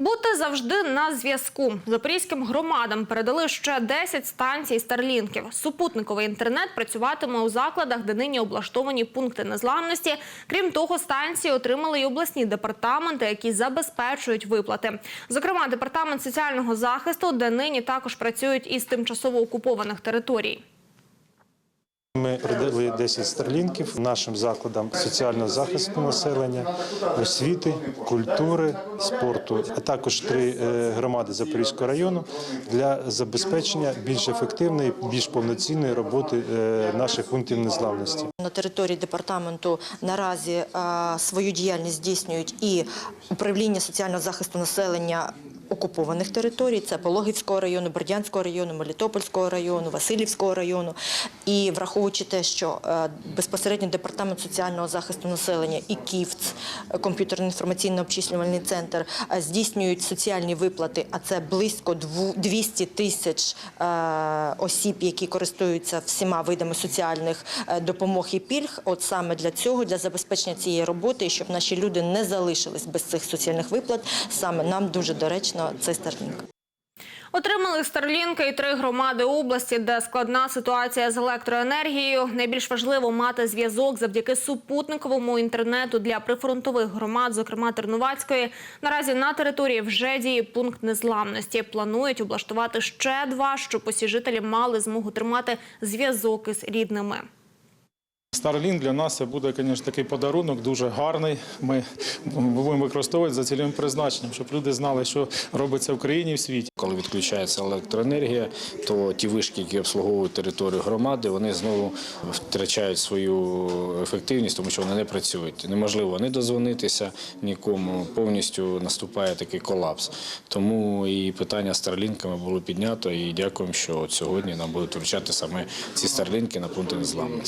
Бути завжди на зв'язку. Запорізьким громадам передали ще 10 станцій старлінків. Супутниковий інтернет працюватиме у закладах, де нині облаштовані пункти незламності. Крім того, станції отримали й обласні департаменти, які забезпечують виплати. Зокрема, департамент соціального захисту, де нині також працюють із тимчасово окупованих територій. Ми передали 10 старлінків нашим закладам соціального захисту населення, освіти, культури, спорту, а також три е, громади Запорізького району для забезпечення більш ефективної, більш повноцінної роботи е, наших пунктів незламності. На території департаменту наразі свою діяльність здійснюють і управління соціального захисту населення окупованих територій, це Пологівського району, Бердянського району, Мелітопольського району, Васильівського району. І враховуючи те, що е, безпосередньо департамент соціального захисту населення і КІВЦ, е, комп'ютерно-інформаційно обчислювальний центр, е, здійснюють соціальні виплати, а це близько дву- 200 тисяч осіб, які користуються всіма видами соціальних допомог і пільг. От саме для цього, для забезпечення цієї роботи, щоб наші люди не залишились без цих соціальних виплат, саме нам дуже доречно цей старлінг. Отримали Старлінки і три громади області, де складна ситуація з електроенергією. Найбільш важливо мати зв'язок завдяки супутниковому інтернету для прифронтових громад, зокрема Тернувацької. Наразі на території вже діє пункт незламності. Планують облаштувати ще два, щоб усі жителі мали змогу тримати зв'язок із рідними. Starlink для нас це буде, звісно, такий подарунок, дуже гарний. Ми будемо використовувати за цільовим призначенням, щоб люди знали, що робиться в країні і в світі. Коли відключається електроенергія, то ті вишки, які обслуговують територію громади, вони знову втрачають свою ефективність, тому що вони не працюють. Неможливо не дозвонитися нікому. Повністю наступає такий колапс. Тому і питання старлінками було піднято. І дякуємо, що сьогодні нам будуть вручати саме ці старлінки на пункти незламності.